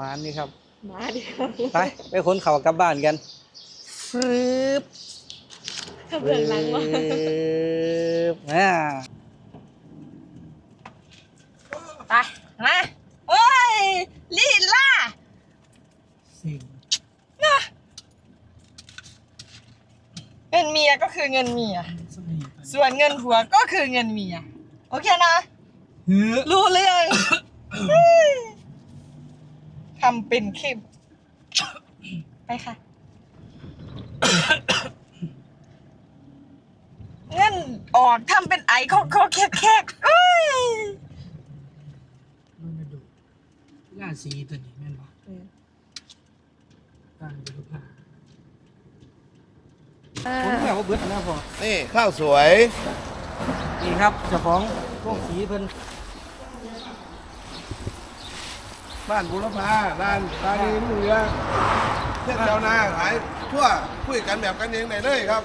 มาอันนี้ครับ มาเดียวไปไปขนเขากลับบ้านกันฟืบถ้าเบื้องหลังวะฟืบอ่าไปมาโอ้ยลีล่าสิ่งเงินเมียก็คือเงินเมียสมัยส่วนเงินผัวก็คือเงินเมีย โอเคนะเฮ้อรู้เรื่อง ทำเป็นเข้มไปค่ะ เงินออกทำเป็นไอโคโคแคกแคกเอ้ยมันมาดูล่าสีตัวนี้แม่นบ่ตั้งเป็นรูปภาพผมแบบว่าเบิดนะพ่อนี่ข้าวสวย นี่ครับเจ้าของโรงสีเพิ่น บ้านบุรพาร้านตานีมือเรือเพื่อนชาวนาขายทั่วคุยกันแบบกันเองไหนเลยครับ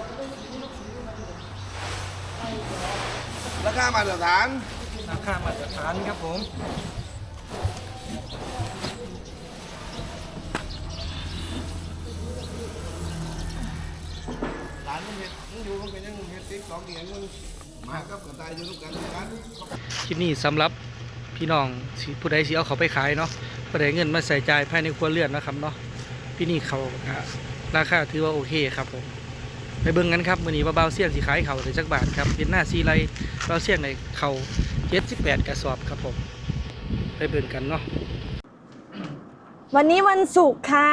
ราคามาตรฐานราคามาตรฐานครับผมร้านมันเห็ดมันอยู่มันเป็นยังเห็ดติ๊กสองเหรียญมันมากับกระต่ายอยู่ร่วมกันกันคลิปนี้สำหรับ พี่น้องผู้ใดสิเอาเขาไปขายเนาะผู้ใดเงินมาใส่ใจภายในครัวเรือนนะครับเนาะพี่นี่เขาราคาถือว่าโอเคครับผมไปเบิ่งกันครับมือนี้ว่าเบาเสี่ยงสิขายเขาได้จักบาทครับเป็นหน้าซีไรเบาเสี่ยงในเขา78กระสอบครับผมไปเบิ่งกันเนาะวันนี้วันศุกร์ค่ะ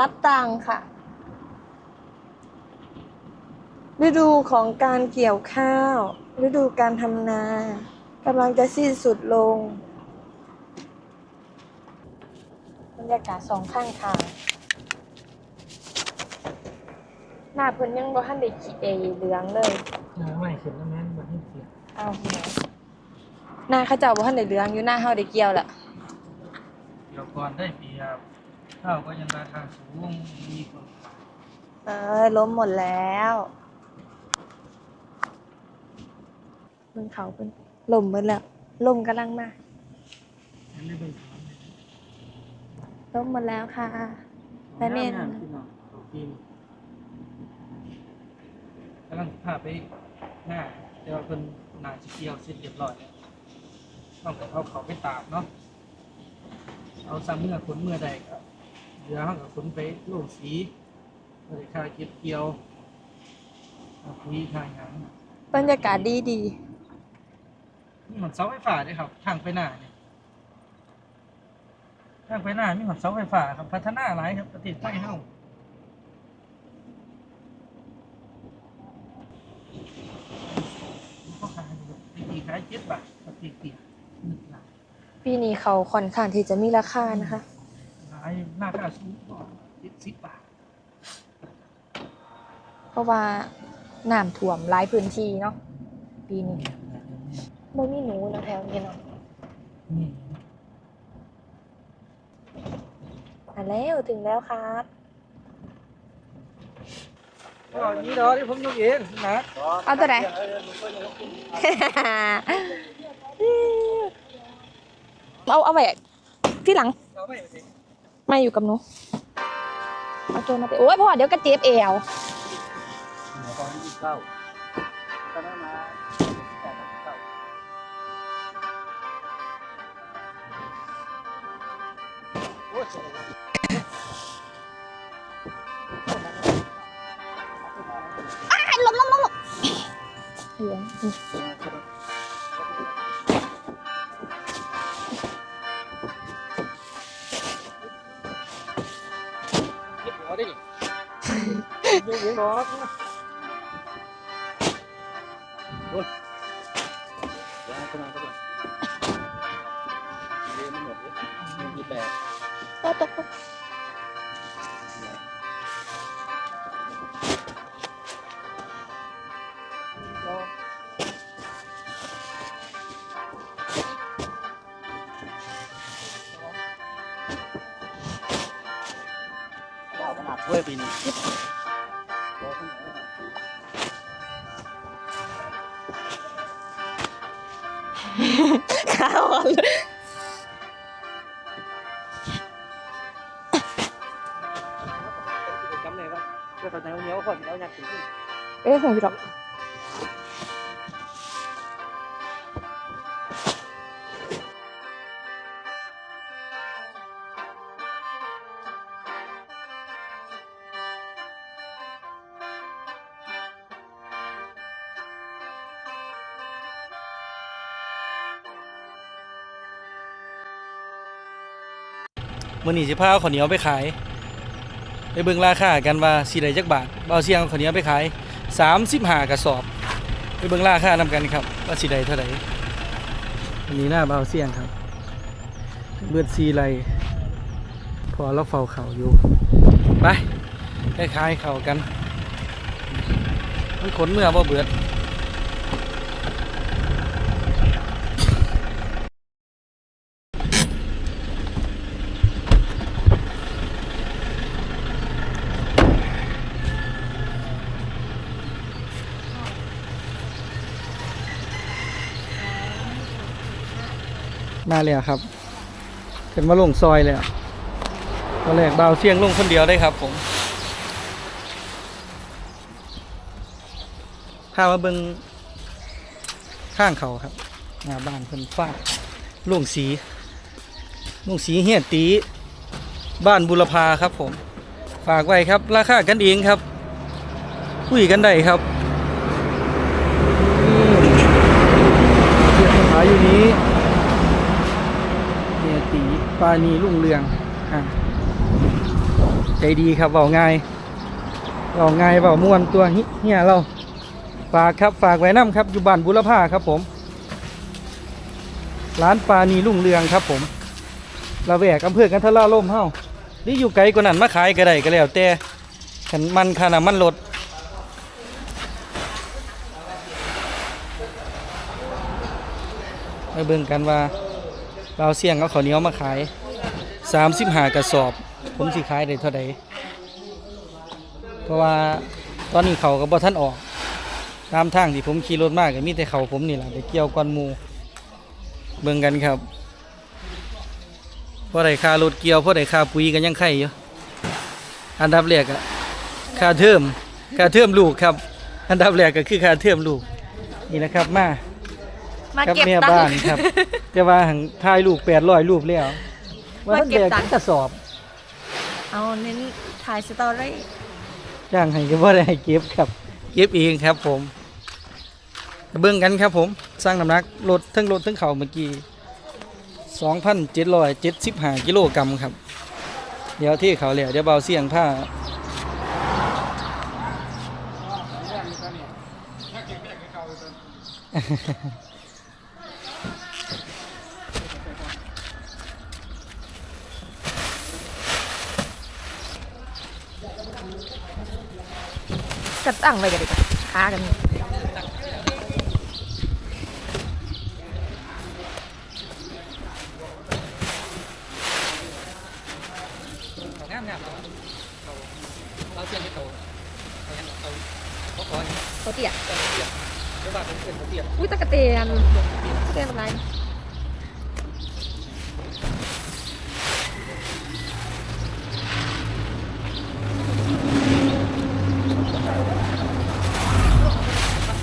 รับตังค่ะ ฤดูของการเกี่ยวข้าว ฤดูการทำนา กำลังจะสิ้นสุดลง บรรยากาศสองข้างทาง หน้าเพิ่นยังบ่ทันได้ขีเอเหลืองเลยหน้าไม่ขึ้นแล้วแม่นบ่ให้เสียเอาหน้าเขาเจ้าบ่ทันได้เหลืองอยู่หน้าเฮาได้เกี่ยวละเดี๋ยวก่อนได้เปรียบข้าวก็ยังราคาสูงมีคนเอ้ยล้มหมดแล้วเพิ่นเขาเพิ่น ล่มหมดแล้วลมกำลังมาอันนี้เบิ่งถามล้มหมดแล้วค่ะแต่เมนพี่น้องเอากินกำลังพาไปหน้าแต่ว่าเพิ่นน่าจะเกี่ยวเสร็จเรียบร้อยแล้วต้องเอาเขาไปตากเนาะเอาซ้ำเมื่อขนเมื่อใดก็เดี๋ยวเขาก็ขนไปโรงสีบริค่าเก็บเกี่ยวเอาคุยทางหยังบรรยากาศดีดี มีหอนเสาไฟฟ้าด้วยครับทางไปหน้าเนี่ยทางไปหน้ามีหอนเสาไฟฟ้าครับพัฒนาหลายครับประเทศไทยเฮาก็ขายอยู่ไอ้ที่ขายเจ็ดบาทกับเตียเตียหนึ่งหลายๆปีนี้เขาค่อนข้างที่จะมีราคานะคะ หลายหน้าค่าสูงกว่าเจ็ดสิบบาท เพราะว่าน้ำท่วมหลายพื้นที่เนาะปีนี้ บ่มีหนูนะแถวนี้เนาะนี่มาแล้วถึงแล้วครับก็นี่เนาะที่ผมยกเองนะเอาตัวไหน เอาเอาไว้ที่หลังเราไม่สิมาอยู่กับหนูเอาตัวมาเตะโอ้ยพ่อเดี๋ยวกระเจี๊ยบเอว ตอนที่เก้า ยุ่งหัวหรอกโอ้ยเดี๋ยวเข้ามาเ వాళ్ళు cái phần này không nhớ khỏi đâu nhặt cái gì. Ê, không biết. อนี้สิพาเอาข้าวเหนียวไปขาย ไปเบิ่งราคากันว่าสิได้จักบาทบ่าวเสียงเอาข้าวเหนียวไปขาย35กระสอบ ไปเบิ่งราคานำกันครับ ว่าสิได้เท่าไหร่อันนี้หน้าบ่าวเสียงครับ เบิดซีไรพอเราเฝ้าเขาอยู่ ไปไปขายเขากัน มันขนเมื่อบ่เบิด มาเลยครับเป็นมาลงซอยเลยตอนแรกบ่าวเสียงลงคนเดียวได้ครับผมพามาเบิงข้างเขาครับหน้าบ้านเพิ่นฟ้าลุงสีลุงสีเฮียตี บ้านบุรพาครับผม ฝากไว้ครับ ราคากันเองครับ คุยกันได้ครับนี่เทียบขายอยู่นี้ เฮียตี ปานีรุ่งเรืองอใจดีครับเบาง่ายเบาง่ายเบาม่วนตัวเฮียเรา ฝากครับฝากไว้น้ำครับ อยู่บ้านบุรพาครับผม ร้านปานีรุ่งเรืองครับผมระแวกอำเภอกันทล่าล่มเฮ้าหรืออยู่ไกลกว่านั้นมาขายก็ได้ก็แล้วแต่ขันมันขนาดมันลดไปเบิ่งกันว่า เราเสี่ยงเอาข้าวเหนียวมาขายสามสิบหากระสอบ ผมสิขายได้เท่าใดเพราะว่าตอนนี้เขาก็บ่ท่านออก ตามทางที่ผมขี่รถมากก็มีแต่เขาผมนี่แหละไปเกี่ยวก้อนมูเบิ่งกันครับเพราะได้ค่ารถเกี่ยวเพราะได้ค่าปุ๋ยกันยังไข่อยู่อันดับแรกอะค่าเทอมค่าเทอมลูกครับ อันดับแรกก็คือค่าเทอมลูกนี่นะครับมา มากับเก็บแม่ตังบ้านค์ ครับ แต่ว่าหังถ่ายรูปแปดร้อยรูปแล้วว่าท่านมาเก็บแบกตังค์ กระสอบเอาเน้นถ่ายสตอรี่จ้างให้ก็บ่ได้ให้เก็บครับ เก็บเองครับผมเบิ่งกันครับผม สร้างน้ำหนักรถทั้งรถทั้งเข่าเมื่อกี้2,775กิโลกรัมครับ เดี๋ยวที่เขาแล้วเดี๋ยวเบาเสียงผ้า กระตั้งไว้กันดีกว่าค้ากันงามงามเราเสียงให้โตเอาอย่เอาเอาขออย่าเขาเตี้ยเตี้ยเดี๋ยวบ้านเป็นเพื่อนเขาเตี้ยอุ้ยตะกะเตียนเตียนอะไร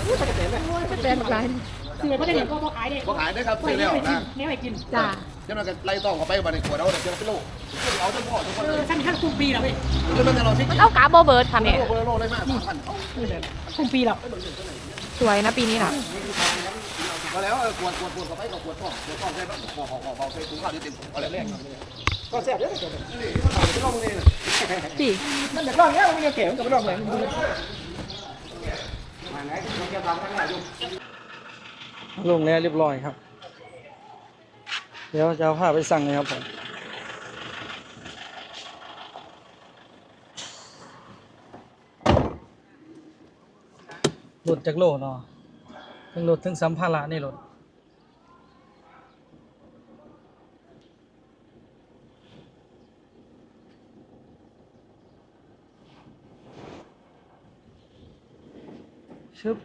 อุ้ยตะกะเตียน แบบตะกะเตียนแบบไรคือไม่ได้เห็นก็พอขายเด็กบ่ขายได้ครับซื้อแล้วนะไม่ไปกินจ้าเจ้าหน้าที่ไล่ต้องเขาไปบันในขวดเอาเดี๋ยวเจอเป็นโลเอาจนพ่อทุกคนเอเลอยสั้นขั้นคุมปีแล้วเว้ยแล้วมันจะรอซิกมันเอากาโบเบิร์ดค่ะเนี่ยโลกโลกได้มากสามพันคุมปีแล้วสวยนะปีนี้น่ะมาแล้วขวดขวดขวดเขาไปกับขวดต้องขวดต้องใช้แบบขอขอขอเบาใช้ถุงข้าวที่เต็มเอาแรกๆก็แซ่บเยอะเลยไม่ต้องเลยปีนั่นเดี๋ยวรอบนี้มันยังเก๋มันกับรอบไหน ลงแล้วเรียบร้อยครับ เดี๋ยวจะเอาผ้าไปสั่งเลยครับผมรถจากโลเนาะทั้งรถทั้งสัมภาระในรถึบ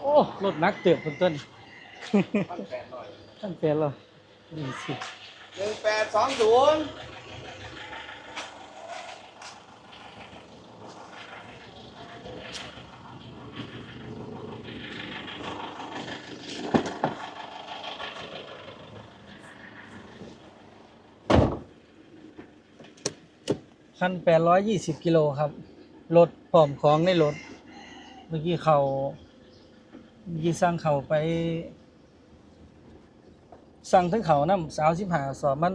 โอ้รถนักเติบคุณต้นท่านแปดหน่อยท่านแปดเหรอหนึ่งแปดสองศูนย์ พันแปดร้อยยี่สิบกิโลครับรถพร้อมของในรถเมื่อกี้เขาเมื่อกี้สั่งเขาไป สั่งทั้งเขาน้ำสาวสิบหาสอบมัน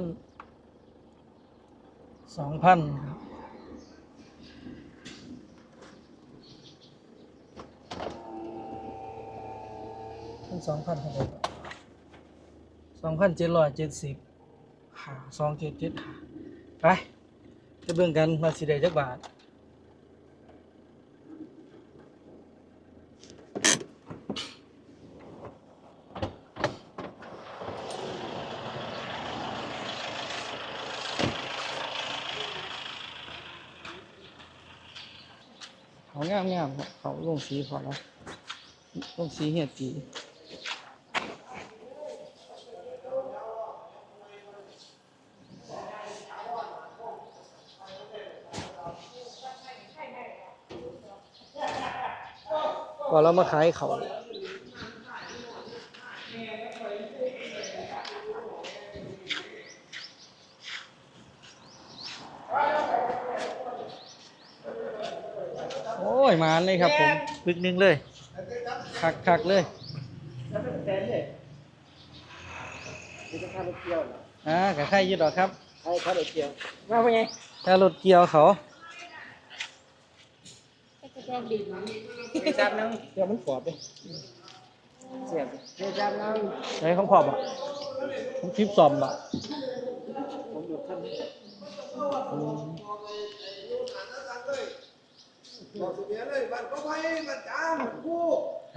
สองพันครับมันสองพันเท่าไหร่สองพันเจ็ดร้อยเจ็ดสิบหาสองเจ็ดเจ็ดหาไป จะเบิ่งกันว่าสิได้จักบาทเขางามงามๆเขาลงสีพอแล้วลงสีเหียดสี พอเรามาขายเขาโอ้ยมาเลยครับผมปึกหนึงเลยคักคักๆเลยอ่ากับใครยืดหรอกครับใช่ครับเด็กเกี่ยวมาเป็นไงถ้ารถเกี่ยวเขา เจ๊จามนึงเดี๋ยวมันกรอบเลยเสียบเจ๊จามนึงไหนของพอบอะของคลิปซอมอะผมอยู่ท่านนี้บอกสุเมียเลยบ้านก็ไปบ้านจามคู่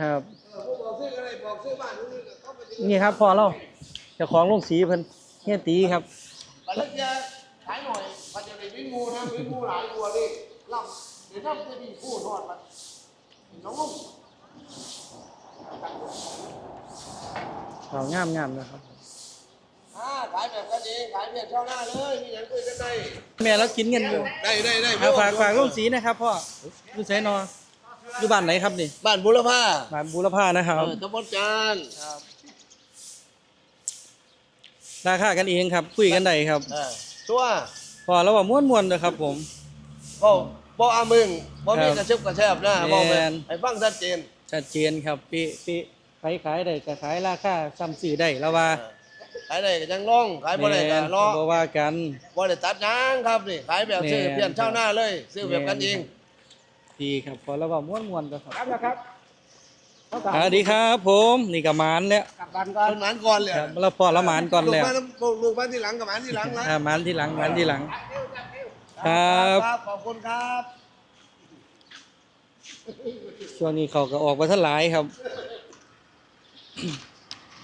ครับเออผู้บอกซื้ออะไรบอกซื้อบ้านนู้นนี่ก็เข้าไปที่นี่ครับพอเราเจ้าของลงสีเพิ่นเฮียตีครับบ้านเล็กยาขายหน่อยมันจะได้วิ่งงูนะวิ่งงูหลายตัวนี่ล่ำ เดี๋ยวถ้าจะดีคู่ทอดมันน้องลุงเขางามงามๆนะครับอ่าขายแบบกันเองขายเพียงเช่าหน้าเลยมีอย่างคุยกันได้แม่เรากินเงินอยู่ได้ได้ได้อ่าฝากฝากลงสีนะครับพ่ออยู่ไสนออยู่บ้านไหนครับนี่บ้านบุรพาบ้านบูรพานะครับเออตำบลจานราคากันเองครับ คุยกันได้ครับเออตัวพอเราว่าม้วนม้วนๆนะครับผม บ่บ่อามึงบ่มีครับกระชิบกระแชบนะบ่ไปแม่นให้ฟังชัดเจนชัดเจนครับปีปีขายขายได้ก็ขายราคาซ้ำซื้อได้แล้วว่าขายได้ก็ยังร้องขายบ่ได้ก็แม่นรอบ่ว่ากันบ่ได้ตัดหยังครับนี่ขายแบบซื้อแม่นเปลี่ยนเช่าหน้าเลยซื้อแบบกันเองดีครับพอเราว่าม้วนม้วนๆก็ครับครับนะครับเขากลับสวัสดีครับผมนี่ก็หมานแล้วกลับบ้านก่อนเป็นหมานก่อนเลยครับเราพอละหมานก่อนแล้วลูกบ้านลูกบ้านที่หลังกับหมานที่หลังนะอ่าหมานที่หลังหมานที่หลัง ครับครับ ขอบคุณครับช่วงนี้เขาก็ออกมาทันหลายครับ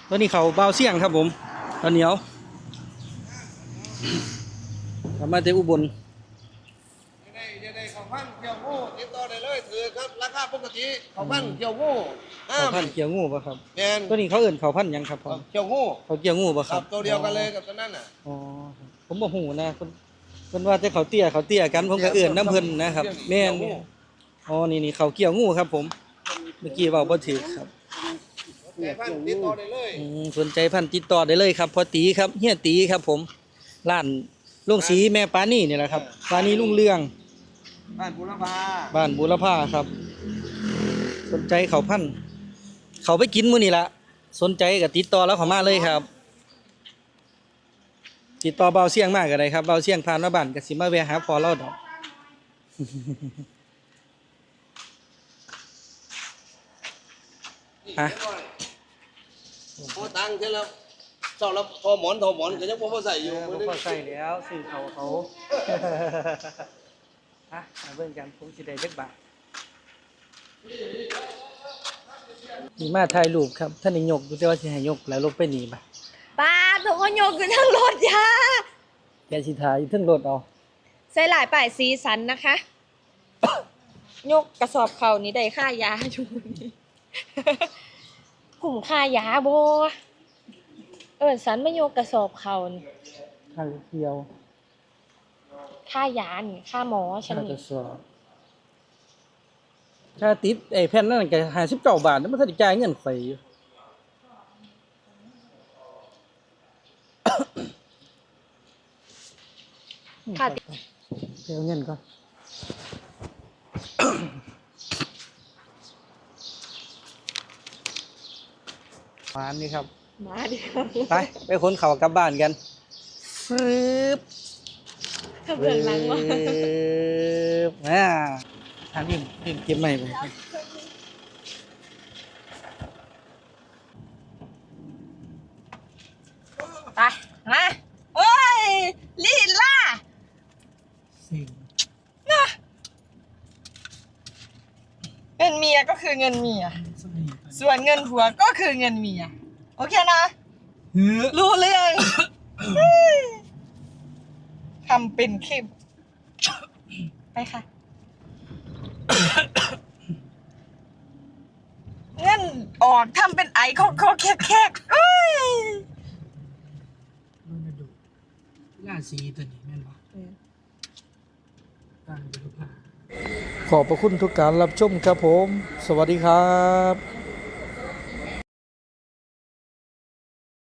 ตอนนี้เขาเบาเสี่ยงครับผมตอนเหนียวกลับมาจากอุบลยังได้ยังได้ของพันเกี่ยวงูติดต่อได้เลยถือครับราคาปกติของพันเกี่ยวงูห้าเขามพันเกี่ยวงูป่ะครับแมนตัวนี้เขาเอื่นเขาพันหยังครับผมเกี่ยวงูเขาเกี่ยวงูป่ะคครัรับบตัวเดียวกันเลยกับตัวนั้นน่ะอ๋อครับผมบอกหูนะคน คนว่าจะเขาเตี้ยเขาเตี้ยกันผมก็เอื่นน้ำเพิ่นนะครับ แม่นแม่นอ๋อนี่นี่เขาเกี่ยวงูครับ ผม เมื่อกี้เบาบ่ถือครับแต่พันติดต่อได้เลยอืมสนใจพันธุ์ติดต่อได้เลยครับพอตีครับเฮียตีครับ ผมร้านลุงสีแม่ปานี่นี่แหละครับปานี่ลุงเรือง บ้านบุรพาบ้านบุรพาครับ สนใจเขาพันธุ์เขาไปกินมื้อนี่ละสนใจก็ติดต่อแล้วเขามาเลยครับ ติดต่อเบาเสียงมากก็ได้ครับเบาเสียงผ่านมาบ้านก็สิมาแวะหาพอเราดอกฮะโอ้ตังค์เท่าแล้วเจ้าแล้วทอหมอนทอหมอนก็ยังบ่พอใส่อยู่เออมื้บ่อนี้พอใส่แล้วซื้อเขาเขาฮะมาเบิ่งกันผมสิได้จักบาทนี่มาถ่ายรูปครับท่านนายกดูแต่ว่าสิให้ยกแล้วลบไปนี่บ่ ป้าถูกก็ยกอยู่ทั้งรถยาแกสิถ่ายอยู่เทึงรถเอาใส่หลายป่ายสีสันนะคะ ยกกระสอบเข่านี้ได้ค่ายาอยู่นี่ กลุ่มค่ายาบ่เอิ้นสันมาโยกกระสอบเขานี่ค่าเที่ยวค่ายานี่ค่าหมอฉันค่านี่กระสอบค่าติดไอ้แผ่นนั่นก็59บาทแล้วมันทันได้จ่ายเงินข่อยอยู่ ค่าติดไปเอาเงินก่อนมานี่ครับ มาเดียวไป ไปขนเขาวกลับบ้านกันฟืบถ้าเบื้องหลังว่าฟืบอ่าทางนี้นี่เก็บใหม่ไปไปมาโอ้ยลีล่า สิ่ง เงินเมียก็คือเงินเมีย สนิท ส่ วนเงินผัวก็คือเงินเมีย โอเคนะ รู้เรื่องทำเป็นเข้มไปค่ะ เงินออกทำเป็นไอโคโคแคกแคกเอ้ยมันมาดูล่าสีตัวนี้แม่นบ่การบุรพาขอบพระคุณทุกการรับชมครับผม สวัสดีครับ